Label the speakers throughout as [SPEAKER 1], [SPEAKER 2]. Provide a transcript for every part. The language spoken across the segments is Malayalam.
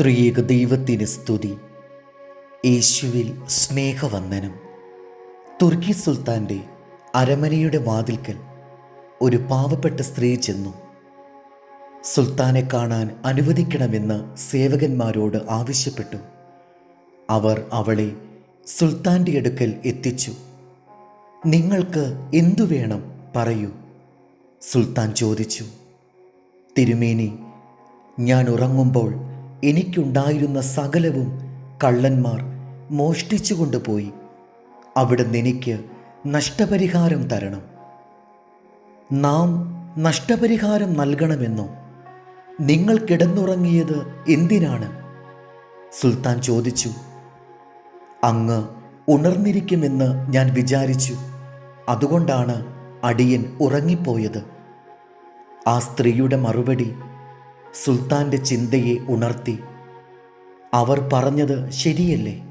[SPEAKER 1] ത്രിയേക ദൈവത്തിന് സ്തുതി. യേശുവിൽ സ്നേഹവന്ദനം. തുർക്കി സുൽത്താന്റെ അരമനയുടെ വാതിൽക്കൽ ഒരു പാവപ്പെട്ട സ്ത്രീ ചെന്നു. സുൽത്താനെ കാണാൻ അനുവദിക്കണമെന്ന് സേവകന്മാരോട് ആവശ്യപ്പെട്ടു. അവർ അവളെ സുൽത്താന്റെ അടുക്കൽ എത്തിച്ചു. നിങ്ങൾക്ക് എന്തു വേണം പറയൂ. സുൽത്താൻ ചോദിച്ചു. തിരുമേനി ഞാൻ ഉറങ്ങുമ്പോൾ എനിക്കുണ്ടായിരുന്ന സകലവും കള്ളന്മാർ മോഷ്ടിച്ചു കൊണ്ടുപോയി. അവിടുന്ന് എനിക്ക് നഷ്ടപരിഹാരം തരണം. നാം നഷ്ടപരിഹാരം നൽകണമെന്നോ? നിങ്ങൾ കിടന്നുറങ്ങിയത് എന്തിനാണ്? സുൽത്താൻ ചോദിച്ചു. അങ്ങ് ഉണർന്നിരിക്കുമെന്ന് ഞാൻ വിചാരിച്ചു. അതുകൊണ്ടാണ് അടിയൻ ഉറങ്ങിപ്പോയത്. ആ സ്ത്രീയുടെ മറുപടി സുൽത്താന്റെ ചിന്തയെ ഉണർത്തി. അവർ പറഞ്ഞത് ശരിയല്ലേ?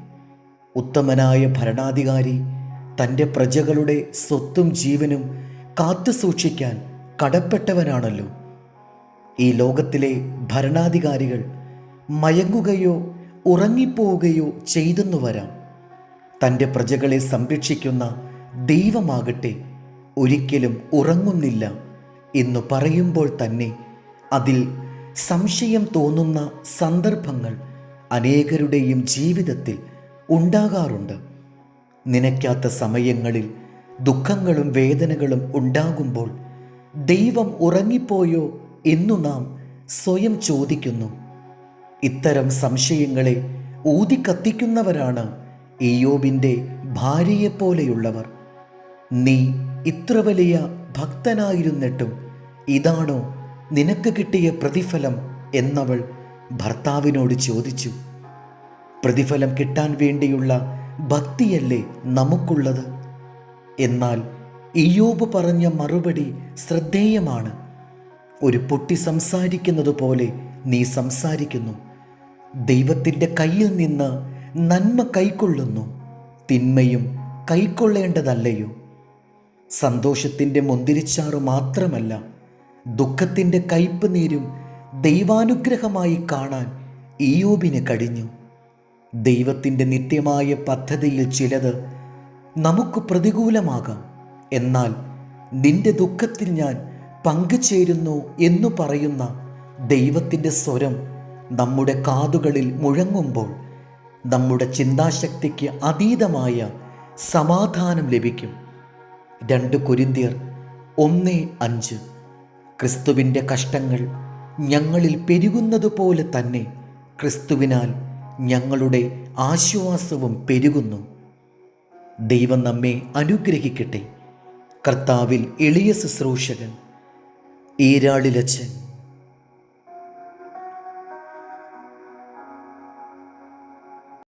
[SPEAKER 1] ഉത്തമനായ ഭരണാധികാരി തന്റെ പ്രജകളുടെ സ്വത്തും ജീവനും കാത്തു സൂക്ഷിക്കാൻ കടപ്പെട്ടവനാണല്ലോ. ഈ ലോകത്തിലെ ഭരണാധികാരികൾ മയങ്ങുകയോ ഉറങ്ങിപ്പോവുകയോ ചെയ്തെന്നു വരാം. തന്റെ പ്രജകളെ സംരക്ഷിക്കുന്ന ദൈവമാകട്ടെ ഒരിക്കലും ഉറങ്ങുന്നില്ല എന്ന് പറയുമ്പോൾ തന്നെ അതിൽ സംശയം തോന്നുന്ന സന്ദർഭങ്ങൾ അനേകരുടെയും ജീവിതത്തിൽ ഉണ്ടാകാറുണ്ട്. നനയ്ക്കാത്ത സമയങ്ങളിൽ ദുഃഖങ്ങളും വേദനകളും ഉണ്ടാകുമ്പോൾ ദൈവം ഉറങ്ങിപ്പോയോ എന്നു നാം സ്വയം ചോദിക്കുന്നു. ഇത്തരം സംശയങ്ങളെ ഊതിക്കത്തിക്കുന്നവരാണ് ഇയോബിന്റെ ഭാര്യയെപ്പോലെയുള്ളവർ. നീ ഇത്ര വലിയ ഭക്തനായിരുന്നിട്ടും ഇതാണോ നിനക്ക് കിട്ടിയ പ്രതിഫലം എന്നവൾ ഭർത്താവിനോട് ചോദിച്ചു. പ്രതിഫലം കിട്ടാൻ വേണ്ടിയുള്ള ഭക്തിയല്ലേ നമുക്കുള്ളത്? എന്നാൽ ഇയോബ് പറഞ്ഞ മറുപടി ശ്രദ്ധേയമാണ്. ഒരു പൊട്ടി സംസാരിക്കുന്നത് പോലെ നീ സംസാരിക്കുന്നു. ദൈവത്തിന്റെ കയ്യിൽ നിന്ന് നന്മ കൈക്കൊള്ളുന്നു. തിന്മയും കൈക്കൊള്ളേണ്ടതല്ലയോ? സന്തോഷത്തിന്റെ മുന്തിരിച്ചാറ് മാത്രമല്ല ദുഃഖത്തിന്റെ കയ്പ് നീരും ദൈവാനുഗ്രഹമായി കാണാൻ ഇയോബിന് കഴിഞ്ഞു. ദൈവത്തിന്റെ നിത്യമായ പദ്ധതിയിൽ ചിലത് നമുക്ക് പ്രതികൂലമാകാം. എന്നാൽ നിന്റെ ദുഃഖത്തിൽ ഞാൻ പങ്കുചേരുന്നു എന്നു പറയുന്ന ദൈവത്തിന്റെ സ്വരം നമ്മുടെ കാതുകളിൽ മുഴങ്ങുമ്പോൾ നമ്മുടെ ചിന്താശക്തിക്ക് അതീതമായ സമാധാനം ലഭിക്കും. രണ്ട് കുരിന്തിയർ ഒന്ന് അഞ്ച്. ക്രിസ്തുവിന്റെ കഷ്ടങ്ങൾ ഞങ്ങളിൽ പെരുകുന്നതുപോലെ തന്നെ ക്രിസ്തുവിനാൽ ഞങ്ങളുടെ ആശ്വാസവും പെരുകുന്നു. ദൈവം നമ്മെ അനുഗ്രഹിക്കട്ടെ. കർത്താവിൽ എളിയ ശുശ്രൂഷകൻ ഈരാളിലച്ചൻ